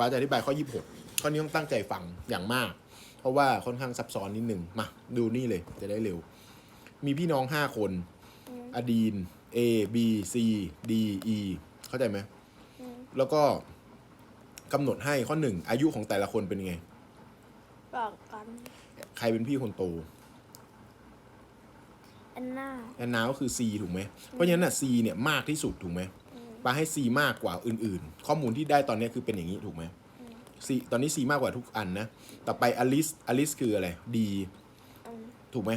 ป้าจะอธิบายข้อ 26 ข้อนี้ต้องตั้งใจฟังอย่างมาก เพราะว่าค่อนข้างซับซ้อนนิดหนึ่งมาดูนี่เลยจะได้เร็ว มีพี่น้อง 5 คน อดีน A B C D E เข้าใจไหมอืมแล้วก็กำหนดให้ข้อหนึ่งอายุของแต่ละคนเป็นยังไงต่างกันใครเป็นพี่คนโตแอนนาแอนนาก็คือ C ถูกไหม เพราะฉะนั้นน่ะ C เนี่ยมากที่สุดถูกไหม ปาให้ C มากกว่าอื่นๆ ข้อมูลที่ได้ตอนนี้คือเป็นอย่างนี้ถูกไหม C ตอนนี้ C มากกว่าทุกอันนะ ต่อไปอลิสอลิสคืออะไร D อืมถูกไหม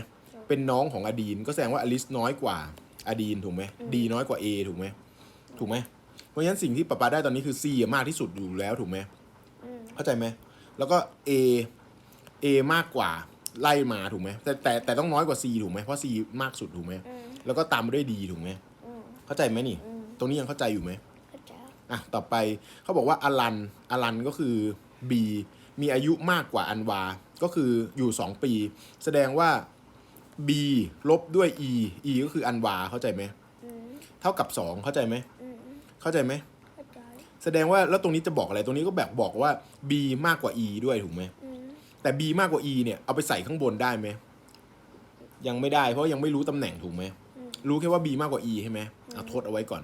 เป็นน้องของอดีนก็แสดงว่าอลิสน้อยกว่าอดีนถูกไหม D น้อยกว่า A ถูกไหมถูกไหมเพราะฉะนั้นสิ่งที่ปาปาได้ตอนนี้คือ C อะมากที่สุดอยู่แล้วถูกไหมอืมเข้าใจไหมแล้วก็ A A มากกว่าไล่มาถูกไหมแต่แต่แต่ต้องน้อยกว่า C ถูกไหมเพราะ C มากสุดถูกไหมอืมแล้วก็ตามมาด้วย D ถูกไหมอืมเข้าใจไหมนี่อืมต รงนี้ยังเข้าใจอยู่ไหมเข้าใจอะต่อไปเขาบอกว่าอลันอลันก็คือ B มีอายุมากกว่าอันวา ก็คืออยู่ 2 ปี แสดงว่า B ลบด้วย E E ก็คืออันวาเข้าใจไหมอืมเท่ากับ 2 เข้าใจไหมอืมเข้าใจไหม เข้าใจแสดงว่าแล้วตรงนี้จะบอกอะไรตรงนี้ก็แบบบอกว่า B มากกว่า E ด้วยถูกไหมอืมแต่ B มากกว่า E เนี่ยเอาไปใส่ข้างบนได้ไหมยังไม่ได้เพราะยังไม่รู้ตำแหน่งถูกไหมอืมรู้แค่ว่า B มากกว่า E ใช่ไหม เอาทดเอาไว้ก่อน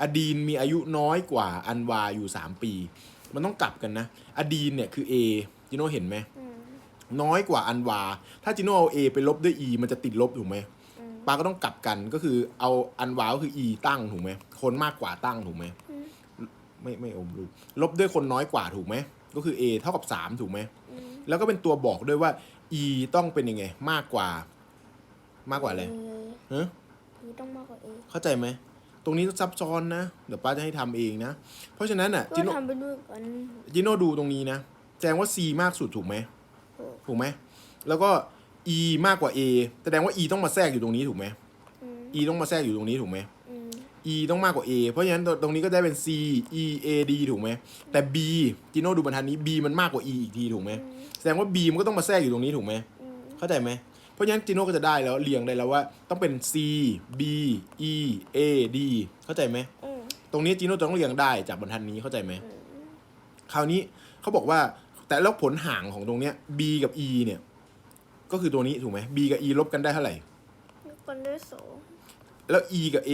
อดีนมีอายุน้อยกว่าอันวาอยู่ 3 ปี มันต้องกลับกันนะ อดีนเนี่ยคือ A จิโน่เห็นไหมอืมน้อยกว่าอันวา ถ้าจิโน่เอา A ไปลบด้วย E มันจะติดลบถูกไหมอืมปาก็ต้องกลับกันก็คือเอาอันวาก็คือ E ตั้งถูกไหมคนมากกว่าตั้งถูกไหมอืมไม่ไม่อมรูปลบด้วยคนน้อยกว่าถูกไหมก็คือ A เท่ากับ 3 ถูกไหมอืมแล้วก็เป็นตัวบอกด้วยว่า e ต้องเป็นยังไง มากกว่า มากกว่าอะไรเอฮะคือต้องมากกว่าเอเข้าใจไหมต รงนี้ซับซ้อนนะ เดี๋ยวป้าจะให้ทำเองนะ เพราะฉะนั้นอะก็จิโนทำไปด้วยกันจิโนดูตรงนี้นะแสดงว่า c มากสุดถูกไหมถูกถูกไหมแล้วก็ e มากกว่า a แสดงว่า e ต้องมาแทรกอยู่ตรงนี้ถูกไหมอืม e ต้องมาแทรกอยู่ตรงนี้ถูกไหมอืม e ต้องมากกว่า a เพราะฉะนั้นตรงนี้ก็ได้เป็น c e a d ถูกไหม แต่ b จิโนดูบรรทัดนี้ b มันมากกว่า e อีกทีถูกไหม แสดงว่า b มันก็ต้องมาแทรกอยู่ตรงนี้ถูกไหมอืมเข้าใจไหม เพราะฉะนั้นจิโน่ก็จะได้แล้วเรียงได้แล้วว่า ต้องเป็น C B E A D เข้าใจไหม อืมตรงนี้จิโน่จะต้องเรียงได้จากบรรทัดนี้เข้าใจไหม อืมคราวนี้เขาบอกว่าแต่แล้วผลห่างของตรงเนี้ย B กับ E เนี่ย ก็คือตัวนี้ถูกไหม B กับ E ลบกันได้เท่าไหร่ ยกกันด้วยสองแล้ว E กับ A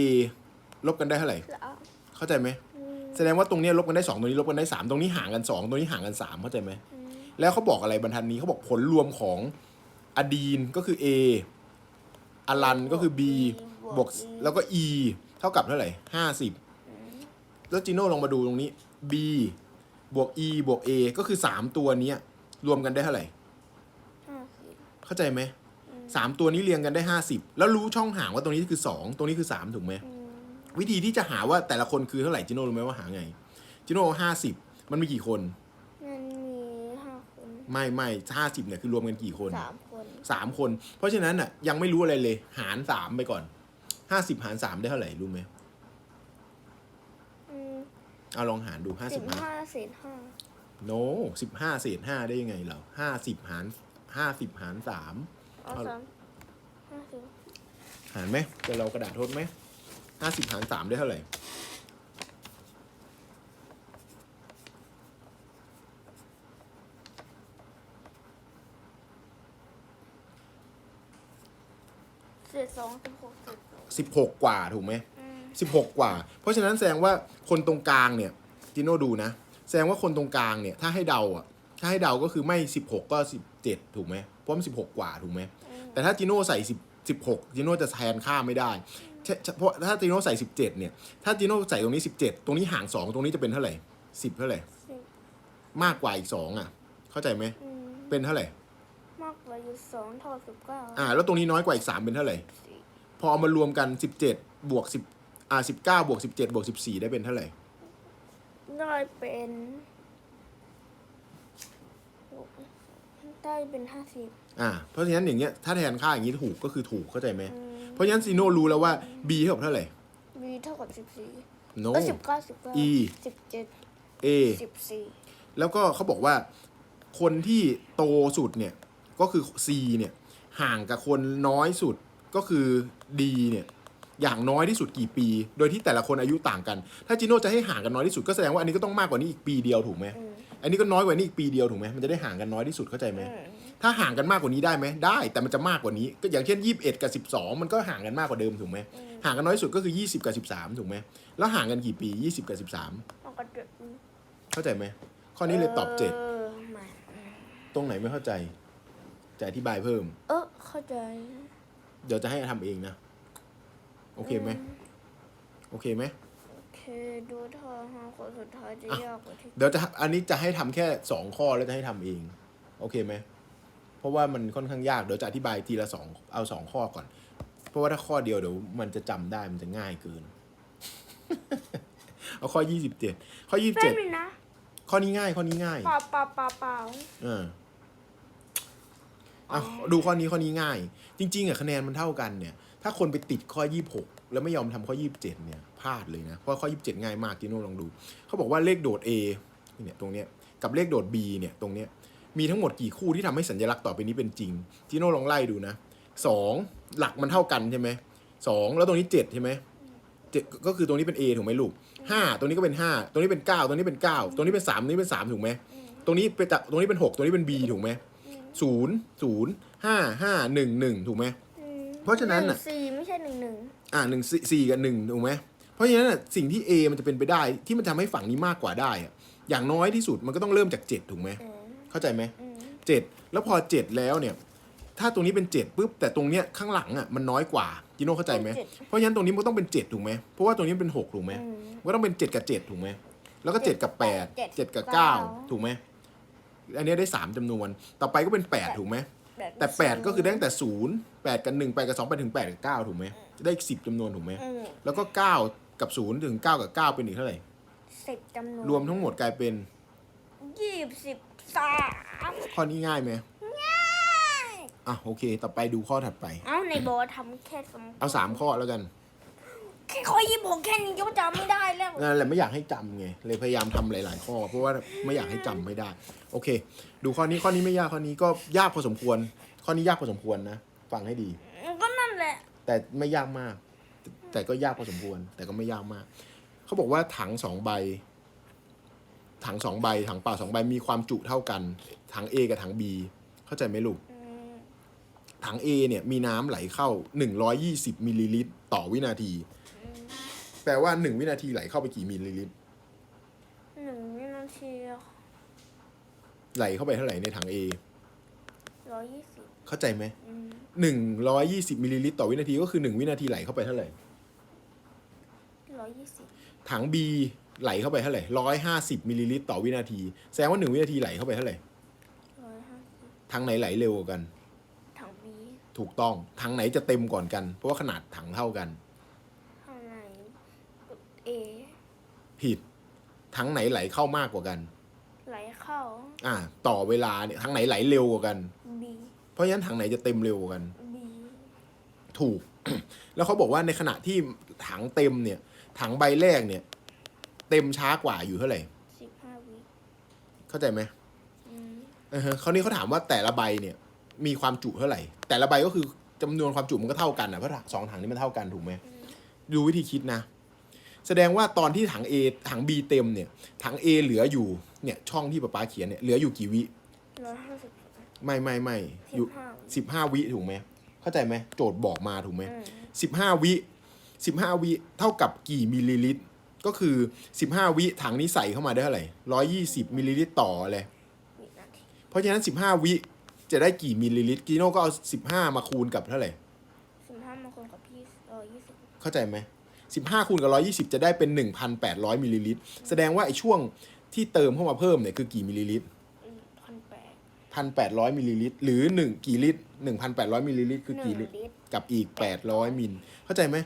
ลบกันได้เท่าไหร่สามเข้าใจไหม อืมแสดงว่าตรงเนี้ยลบกันได้สองตรงนี้ลบกันได้สามตรงนี้ห่างกันสองตรงนี้ห่างกันสามเข้าใจไหมอืมแล้วเขาบอกอะไรบรรทัดนี้เขาบอกผลรวมของ อดีนก็คือ A อลันก็คือ B บวกแล้วก็ E เท่ากับเท่าไหร่ห้าสิบแล้วจิโน่ลองมาดูตรงนี้ B บวก E บวก A ก็คือสามตัวเนี้ยรวมกันได้เท่าไหร่ห้าสิบเข้าใจไหมสามตัวนี้เรียงกันได้ห้าสิบแล้วรู้ช่องห่างว่าตรงนี้คือสองตรงนี้คือสามถูกไหมอืมวิธีที่จะหาว่าแต่ละคนคือเท่าไหร่จิโน่รู้ไหมว่าหาไงจิโน่ห้าสิบมันมีกี่คน มันมีห้าคน ไม่ไม่ห้าสิบเนี่ยคือรวมกันกี่คนสาม คนสามคน เพราะฉะนั้นอะยังไม่รู้อะไรเลย หารสามไปก่อนห้าสิบหารสามได้เท่าไหร่รู้ไหมอืมเอาลองหารดูห้าสิสิบบหารห้าเศษห้าโนสิบห้าเศษห้าได้ยังไงเหรอห้าสิบหารห้าสิบหารสาม เอาเอา สามห้าสิบหารไหมจะเรากระดาษทดไหมห้าสิบหารสามได้เท่าไหร่ สิบหกกว่าถูกไหมสิบหกกว่า เพราะฉะนั้นแสดงว่าคนตรงกลางเนี่ยจิโน่ดูนะ แสดงว่าคนตรงกลางเนี่ยถ้าให้เดาอะถ้าให้เดาก็คือไม่สิบหกก็สิบเจ็ดถูกไหมเพราะมันสิบหกกว่าถูกไหมแต่ถ้าจิโน่ใส่สิบสิบหกจิโน่จะแทนค่าไม่ได้เพราะถ้าจิโน่ใส่สิบเจ็ดเนี่ย ถ้าจิโน่ใส่ตรงนี้สิบเจ็ดตรงนี้ห่างสองตรงนี้จะเป็นเท่าไหร่สิบเท่าไหร่ มากกว่าอีกสองอะ เข้าใจไหม เป็นเท่าไหร่ มากกว่าอยู่2เท่า19อ่า แล้วตรงนี้น้อยกว่าอีกสามเป็นเท่าไหร่ พอเอามารวมกันสิบเจ็ดบวกสิบอ่าสิบเก้าบวกสิบเจ็ดบวกสิบสี่ได้เป็นเท่าไหร่ ได้เป็นได้เป็นห้าสิบอ่าเพราะฉะนั้นอย่างเงี้ยถ้าแทนค่าอย่างนี้ถูกก็คือถูกเข้าใจไหมอืมเพราะฉะนั้นซีโน่รู้แล้วว่า b เท่ากับเท่าไหร่มีเท่ากับสิบสี่ no ก็สิบเก้าสิบเก้า E สิบเจ็ด a สิบสี่แล้วก็เขาบอกว่าคนที่โตสุดเนี่ยก็คือ c เนี่ยห่างกับคนน้อยสุด ก็คือ d เนี่ยอย่างน้อยที่สุดกี่ปี โดยที่แต่ละคนอายุต่างกัน ถ้าจิโน่จะให้ห่างกันน้อยที่สุดก็แสดงว่าอันนี้ก็ต้องมากกว่านี้อีกปีเดียวถูกไหมอืมอันนี้ก็น้อยกว่านี้อีกปีเดียวถูกไหมมันจะได้ห่างกันน้อยที่สุดเข้าใจไหมอืมถ้าห่างกันมากกว่านี้ได้ไหมได้ แต่มันจะมากกว่านี้ ก็อย่างเช่น 21 กับ 12 มันก็ห่างกันมากกว่าเดิมถูกไหมอืมห่างกันน้อยสุดก็คือ 20 กับ 13 ถูกไหมแล้วห่างกันกี่ปี 20 กับมันก็จะ13 เข้าใจไหมข้อนี้เลยตอบอไม่7ตรงไหนไม่เข้าใจ จะอธิบายเพิ่ม เออเข้าใจ เดี๋ยวจะให้ทำเองนะ โอเคไหมโอเคไหมโอเคดูท่าห้าคนสุดท้ายจะยากกว่าที่เดี๋ยวจะอันนี้จะให้ทำแค่2ข้อแล้วจะให้ทำเอง โอเคไหมเพราะว่ามันค่อนข้างยากเดี๋ยวจะอธิบายทีละสองเอาสองข้อก่อน เพราะว่าถ้าข้อเดียวเดี๋ยวมันจะจำได้มันจะง่ายเกิน เอาข้อ27ข้อแป๊บ27นึงนะข้อนี้ง่ายข้อนี้ง่ายเปล่าเปล่าเปล่าเปล่าเอ ออะดูข้อนี้ข้อนี้ง่าย จริงๆอะคะแนนมันเท่ากันเนี่ย ถ้าคนไปติดข้อ 26 แล้วไม่ยอมทำข้อ 27 เนี่ยพลาดเลยนะ เพราะข้อ 27 ง่ายมากจิโน่ลองดู เขาบอกว่าเลขโดด A เนี่ยตรงเนี้ยกับเลขโดด B เนี่ยตรงเนี้ยมีทั้งหมดกี่คู่ที่ทำให้สัญลักษณ์ต่อไปนี้เป็นจริงจิโน่ลองไล่ดูนะสองหลักมันเท่ากันใช่ไหมสองแล้วตรงนี้เจ็ดใช่ไหมเจ็ดก็คือตรงนี้เป็น A ถูกไหมลูกห้าตรงนี้ก็เป็นห้าตรงนี้เป็นเก้าตรงนี้เป็นเก้าตรงนี้เป็นสามตรงนี้เป็นสามถูกไหมอืมตรงนี้เป็นจะตรงนี้เป็นหกตรงนี้เป็น B ถูกไหมอืม ศูนย์ศูนย์ห้าห้าหนึ่งหนึ่งถูกไหม อืมเพราะฉะนั้นหน่ะงสี่ไม่ใช่หนึ่งหนึ่งอ่าหนึ่งสี่กับหนึ่งถูกไหมเพราะฉะนั้นน่ะสิ่งที่ A มันจะเป็นไปได้ที่มันทำให้ฝั่งนี้มากกว่าได้อะอย่างน้อยที่สุดมันก็ต้องเริ่มจากเจ็ดถูกไหมอืมเข้าใจไหม อืมเจ็ดแล้วพอเจ็ดแล้วเนี่ย ถ้าตรงนี้เป็นเจ็ดปุ๊บแต่ตรงเนี้ยข้างหลังอะมันน้อยกว่าจิโน่เข้าใจไหมเจ็ดเพราะฉะนั้นตรงนี้มันก็ต้องเป็นเจ็ดถูกไหมเพราะว่าตรงนี้เป็นหกถูกไหมอืม มันก็ต้องเป็นเจ็ดกับเจ็ดถูกไหมแล้วก็เจ็ดกับแปดเจ็ดเจ็ดกับเก้าเก้า ถูกไหม อันเนี้ยได้สามจำนวน ต่อไปก็เป็นแปดถูกไหมบบแต่แปดก็คือได้ตั้งแต่ศูนย์แปดกับหนึ่งแปดกับสองไปถึงแปดกับเก้าถูกไหมจะได้อีกสิบจำนวนถูกไหมอืมแล้วก็เก้ากับศูนย์ถึงเก้ากับเก้าเป็นอีกเท่าไหร่ สิบจำนวน รวมทั้งหมดกลายเป็นยี่สิบสามข้อนี้ง่ายไหมง่าย อะโอเค ต่อไปดูข้อถัดไป เอ้าในโบททำแค่สมเอาสามข้อแล้วกัน แค่ข้อยี่สิบหกแค่นี้ก็จำไม่ได้แล้ว นั่นแหละไม่อยากให้จำไงเลยพยายามทำหลาย ๆ ข้อ เพราะว่าไม่อยากให้จำไม่ได้ โอเค ดูข้อนี้ข้อนี้ไม่ยากข้อนี้ก็ยากพอสมควร ข้อนี้ยากพอสมควรนะฟังให้ดี ก็นั่นแหละ แต่ไม่ยากมาก แต่ก็ยากพอสมควร แต่ก็ไม่ยากมาก เขาบอกว่าถังสองใบ ถังสองใบ ถังเปล่าสองใบมีความจุเท่ากัน ถัง A กับถัง B เข้าใจไหมลูก อืมถัง A เนี่ยมีน้ำไหลเข้า 120มิลลิลิตรต่อวินาที แปลว่า1วินาทีไหลเข้าไปกี่มิลลิลิตรหนึ่งวินาทีไหลเข้าไปเท่าไหร่ในถัง A ร้อยยี่สิบเข้าใจไหมอืม120มิลลิลิตรต่อวินาทีก็คือ1วินาทีไหลเข้าไปเท่าไหร่ร้อยยี่สิบถัง B ไหลเข้าไปเท่าไหร่150มิลลิลิตรต่อวินาที แสดงว่า1วินาทีไหลเข้าไปเท่าไหร่ร้อยห้าสิบถังไหนไหลเร็วกว่ากัน ถังบีถูกต้องถังไหนจะเต็มก่อนกัน เพราะว่าขนาดถังเท่ากันข้างใน เอผิดถังไหนไหลเข้ามากกว่ากัน ไหลเข้า อ่า ต่อเวลาเนี่ยถังไหนไหลเร็วกว่ากันบีเพราะฉะนั้นถังไหนจะเต็มเร็วกว่ากันบีถูก แล้วเขาบอกว่าในขณะที่ถังเต็มเนี่ย ถังใบแรกเนี่ย เต็มช้ากว่าอยู่เท่าไหร่ สิบห้าวิเข้าใจไหมอืมอือฮะคราวนี้เขาถามว่าแต่ละใบเนี่ย มีความจุเท่าไหร่ แต่ละใบก็คือจำนวนความจุมันก็เท่ากันนะเพราะถังสองถังนี้มันเท่ากันถูกไหมดูวิธีคิดนะ แสดงว่าตอนที่ถัง A ถัง B เต็มเนี่ย ถัง A เหลืออยู่เนี่ยช่องที่ป๊าป๊าเขียนเนี่ยเหลืออยู่กี่วิ ร้อยห้าสิบ ไม่ไม่ไม่อสิยู่บห้าสิบห้าวิถูกไหมเข้าใจไหมโจทย์บอกมาถูกไหมอืม สิบห้าวิสิบห้าวิเท่ากับกี่มิลลิลิตร ก็คือสิบห้าวิถังนี้ใส่เข้ามาได้เท่าไหร่ร้อยี่สิบมิลลิลิตรต่อเลย วินาทีเพราะฉะนั้นสิบห้าวิจะได้กี่มิลลิลิตรกิโน่ก็เอาสิบห้ามาคูณกับเท่าไหร่ สิบห้ามาคนกับพี่ร้อยยี่สิบเข้าใจไหม สิบห้าคูณกับร้อยี่สิบจะได้เป็นหนึ่งพันแปดร้อยมิลลิลิตร แสดงว่าไอ้ช่วงที่เติมเข้ามาเพิ่มเนี่ยคือกี่มิลลิลิตรพันแปดพันแปดร้อยมิลลิลิตร หรือหนึ่งกี่ลิตรหนึ่งพันแปดร้อยมิลลิลิตรคือหนึ่กี่งลิตรลิตร กับอีกแปดร้อยมิล เข้าใจไหม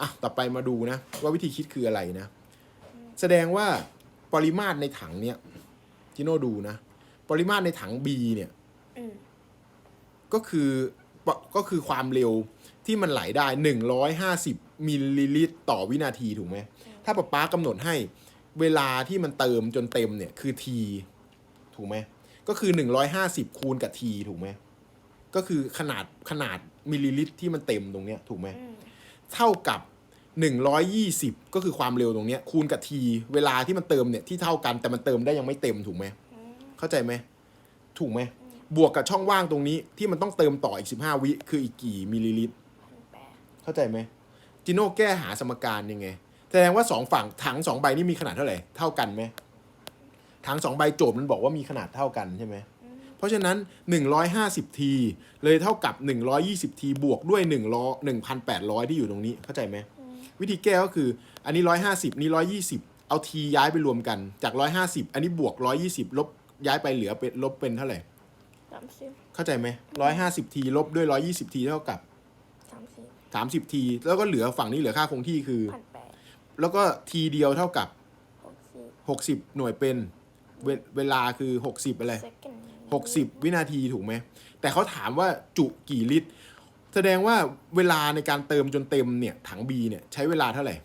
อะ ต่อไปมาดูนะ ว่าวิธีคิดคืออะไรนะ แสดงว่าปริมาตรในถังเนี่ยจิโน่ดูนะ ปริมาตรในถัง B เนี่ยอืมก็คือปก็คือความเร็ว ที่มันไหลได้ 150 มิลลิลิตรต่อวินาทีถูกไหม ถ้าป๊าป๊ากำหนดให้เวลาที่มันเติมจนเต็มเนี่ยคือ t ถูกไหม ก็คือ 150 คูณกับ t ถูกไหม ก็คือขนาดขนาดมิลลิลิตรที่มันเต็มตรงเนี้ยถูกไหมอืมเท่ากับ 120 ก็คือความเร็วตรงเนี้ยคูณกับ t เวลาที่มันเติมเนี่ยที่เท่ากันแต่มันเติมได้ยังไม่เต็มถูกไหมอืมเข้าใจไหม ถูกไหม บวกกับช่องว่างตรงนี้ที่มันต้องเติมต่ออีก 15 วิคืออีกกี่มิลลิลิตรพันแปด เข้าใจไหมจิโน่แก้หาสมการยังไง แสดงว่าสองฝั่งถังสองใบนี่มีขนาดเท่าไหร่ เท่ากันไหมถังสองใบโจทย์มันบอกว่ามีขนาดเท่ากันใช่ไหมเพราะฉะนั้น 150 ทีเลยเท่ากับ 120 ทีบวกด้วย1ล้อ1,800 ที่อยู่ตรงนี้เข้าใจไหมวิธีแก้ก็คืออันนี้ 150 นี้ 120 เอาทีย้ายไปรวมกันจาก 150 อันนี้บวก 120 ลบย้ายไปเหลือเป็นลบเป็นเท่าไหร่สามสิบเข้าใจไหม150 ทีลบด้วย 120 ทีเท่ากับสามสิบ30ที แล้วก็เหลือฝั่งนี้เหลือค่าคงที่คือ พันแปดแล้วก็ทีเดียวเท่ากับ หกสิบ60 หน่วยเป็นเวเวลาคือ 60 อะไร second 60 วินาทีถูกไหม แต่เขาถามว่าจุกี่ลิตร แสดงว่าเวลาในการเติมจนเต็มเนี่ย ถัง B เนี่ย ใช้เวลาเท่าไหร่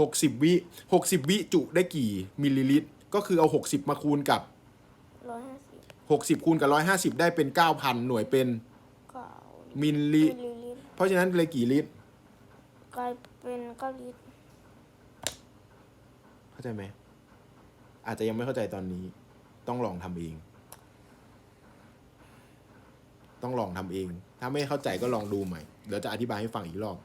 หกสิบ60 วิ 60 วิจุได้กี่มิลลิลิตร ก็คือเอา 60 มาคูณกับ ร้อยห้าสิบ60 คูณกับ 150 ได้เป็น 9,000 หน่วยเป็นเก้ามิลลิมิลลิลิตรเพ ราะฉะนั้นเลยกี่ลิตรกลายเป็นเก้าลิตรเข้าใจไหมอาจจะยังไม่เข้าใจตอนนี้ ต้องลองทำเอง ต้องลองทำเอง ถ้าไม่เข้าใจก็ลองดูใหม่เดี๋ยวจะอธิบายให้ฟังอีกรอบ